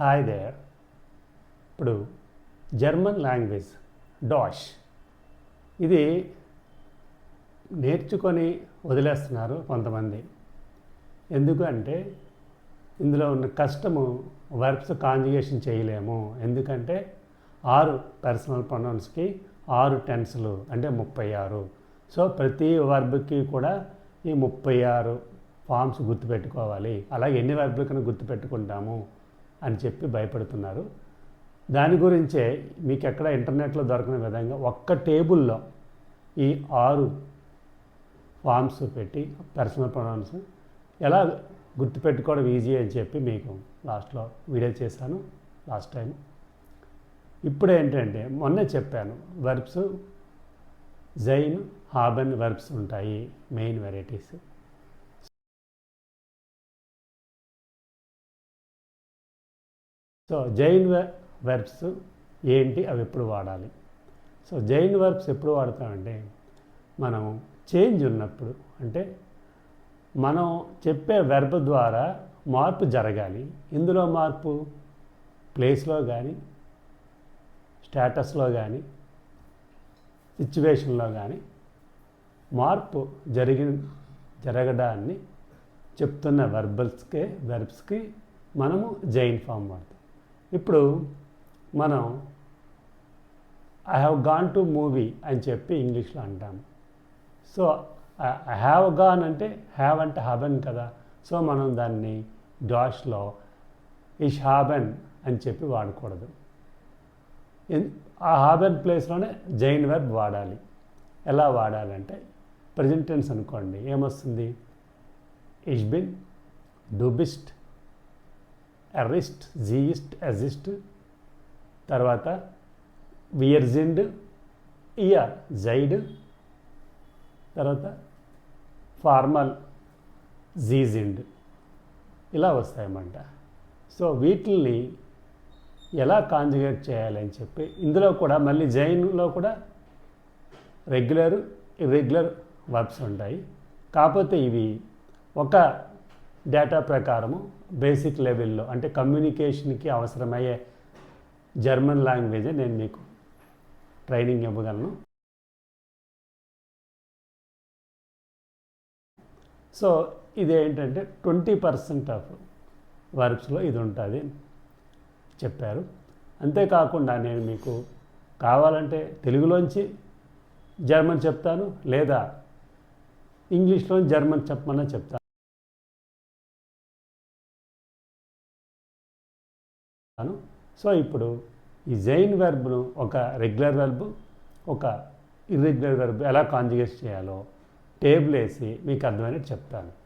Hi there ఇప్పుడు German language dash ఇది నేర్చుకొని వదిలేస్తున్నారు కొంతమంది. ఎందుకంటే ఇందులో ఉన్న కష్టము వర్బ్స్ కాంజుగేషన్ చేయలేము. ఎందుకంటే ఆరు పర్సనల్ ప్రొనౌన్స్కి ఆరు టెన్స్లు అంటే ముప్పై ఆరు. సో ప్రతి వర్బ్కి కూడా ఈ ముప్పై ఆరు ఫామ్స్ గుర్తుపెట్టుకోవాలి. అలాగే ఎన్ని వర్బ్లకైనా గుర్తుపెట్టుకుంటాము? అని చెప్పి భయపడుతున్నారు. దాని గురించే మీకు ఎక్కడ ఇంటర్నెట్లో దొరకని విధంగా ఒక్క టేబుల్లో ఈ ఆరు ఫామ్స్ పెట్టి పర్సనల్ ప్రొనౌన్స్ ఎలా గుర్తుపెట్టుకోవడం ఈజీ అని చెప్పి మీకు లాస్ట్లో వీడియో చేశాను లాస్ట్ టైం. ఇప్పుడు ఏంటంటే మొన్నే చెప్పాను వర్బ్స్ జైన్ హాబెన్ వర్బ్స్ ఉంటాయి మెయిన్ వెరైటీస్. సో జైన్ వెర్బ్స్ ఏంటి అవి ఎప్పుడు వాడాలి? సో జైన్ వర్బ్స్ ఎప్పుడు వాడతామంటే మనం చేంజ్ ఉన్నప్పుడు అంటే మనం చెప్పే వెర్బ్ ద్వారా మార్పు జరగాలి. ఇందులో మార్పు ప్లేస్లో కానీ స్టేటస్లో కానీ సిచ్యువేషన్లో కానీ మార్పు జరిగి జరగడాన్ని చెప్తున్న వెర్బల్స్కే వెర్బ్స్కి మనము జైన్ ఫామ్ వాడతాం. ఇప్పుడు మనం I have gone to movie అని చెప్పి ఇంగ్లీష్లో అంటాము సో ఐ హ్యావ్ గాన్ అంటే హ్యావ్ అంటే హబెన్ కదా. సో మనం దాన్ని డాష్లో ఇష్ హాబెన్ అని చెప్పి వాడకూడదు. ఆ హాబెన్ ప్లేస్లోనే జైన్ వెబ్ వాడాలి. ఎలా వాడాలంటే ప్రజెంటెన్స్ అనుకోండి. ఏమొస్తుంది? ఇష్ బిన్ డూబిస్ట్ ఎర్రిస్ట్ జీయిస్ట్ ఎజిస్ట్ తర్వాత వియర్జిండ్ ఇయర్ జైడ్ తర్వాత ఫార్మల్ జీజిండ్. ఇలా వస్తాయన్నమాట. సో వీటిల్ని ఎలా కాంజుగేట్ చేయాలని చెప్పి ఇందులో కూడా మళ్ళీ జైన్లో కూడా రెగ్యులర్ ఇర్రెగ్యులర్ వర్బ్స్ ఉంటాయి. కాకపోతే ఇవి ఒక డేటా ప్రకారము బేసిక్ లెవెల్లో అంటే కమ్యూనికేషన్కి అవసరమయ్యే జర్మన్ లాంగ్వేజే నేను మీకు ట్రైనింగ్ ఇవ్వగలను. సో ఇది ఏంటంటే ట్వంటీ పర్సెంట్ ఆఫ్ వర్బ్స్లో ఇది ఉంటుంది చెప్పారు. అంతేకాకుండా నేను మీకు కావాలంటే తెలుగులోంచి జర్మన్ చెప్తాను లేదా ఇంగ్లీష్లో జర్మన్ చెప్పమన్నా చెప్తాను. సో ఇప్పుడు ఈ జైన్ వెర్బ్ను ఒక రెగ్యులర్ వెర్బ్ ఒక ఇర్రెగ్యులర్ వెర్బ్ ఎలా కాంజుగేట్ చేయాలో టేబుల్ వేసి మీకు అర్థమైనట్టు చెప్తాను.